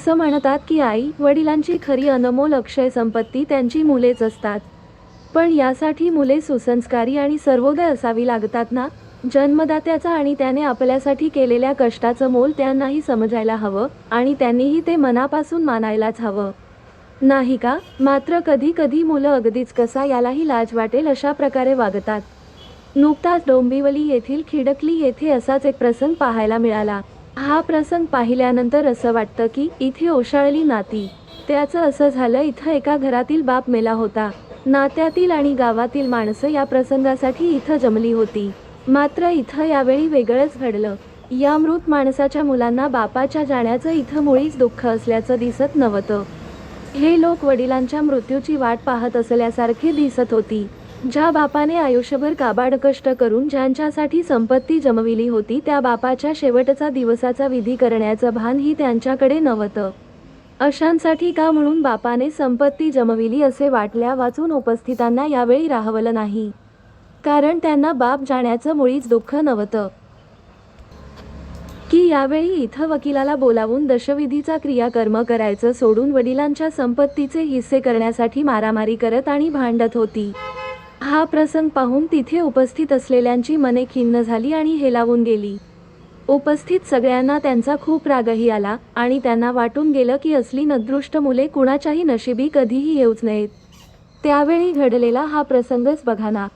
असं म्हणतात की आई वडिलांची खरी अनमोल अक्षय संपत्ती त्यांची मुलेच असतात. पण यासाठी मुले सुसंस्कारी आणि सर्वोदय असावी लागतात ना? जन्मदात्याचा आणि त्याने आपल्यासाठी केलेल्या कष्टाचं मोल त्यांनाही समजायला हवं आणि त्यांनीही ते मनापासून मानायलाच हवं. नाही का? मात्र कधी कधी मुलं अगदीच कसा यालाही लाज वाटेल अशा प्रकारे वागतात. नुकताच डोंबिवली येथील खिडकली येथे असाच एक प्रसंग पाहायला मिळाला. हा प्रसंग पाहिल्यानंतर असं वाटतं की इथे ओशाळली नाती. त्याचं असं झालं इथं एका घरातील बाप मेला होता. नात्यातील आणि गावातील माणसं या प्रसंगासाठी इथं जमली होती. मात्र इथं यावेळी वेगळंच घडलं. या मृत माणसाच्या मुलांना बापाच्या जाण्याचं इथं मुळीच दुःख असल्याचं दिसत नव्हतं. हे लोक वडिलांच्या मृत्यूची वाट पाहत असल्यासारखी दिसत होती. ज्या बापाने आयुष्यभर काबाड कष्ट करून ज्यांच्यासाठी संपत्ती जमविली होती त्या बापाच्या शेवटचा दिवसाचा विधी करण्याचं भान ही त्यांच्याकडे नव्हतं. अशांसाठी का म्हणून बापाने संपत्ती जमविली असे वाटल्या वाचून उपस्थितांना यावेळी राहवलं नाही. कारण त्यांना बाप जाण्याचं मुळीच दुःख नव्हतं. की यावेळी इथं वकिलाला बोलावून दशविधीचा क्रियाकर्म करायचं सोडून वडिलांच्या संपत्तीचे हिस्से करण्यासाठी मारामारी करत आणि भांडत होती. हा प्रसंग पाहून तिथे उपस्थित असलेल्यांची मने खिन्न झाली आणि हेलावून गेली. उपस्थित सगळ्यांना त्यांचा खूप रागही आला आणि त्यांना वाटून गेलं की असली नदृष्ट मुले कुणाच्याही नशिबी कधीही येऊच नयेत. त्यावेळी घडलेला हा प्रसंगच बघा ना.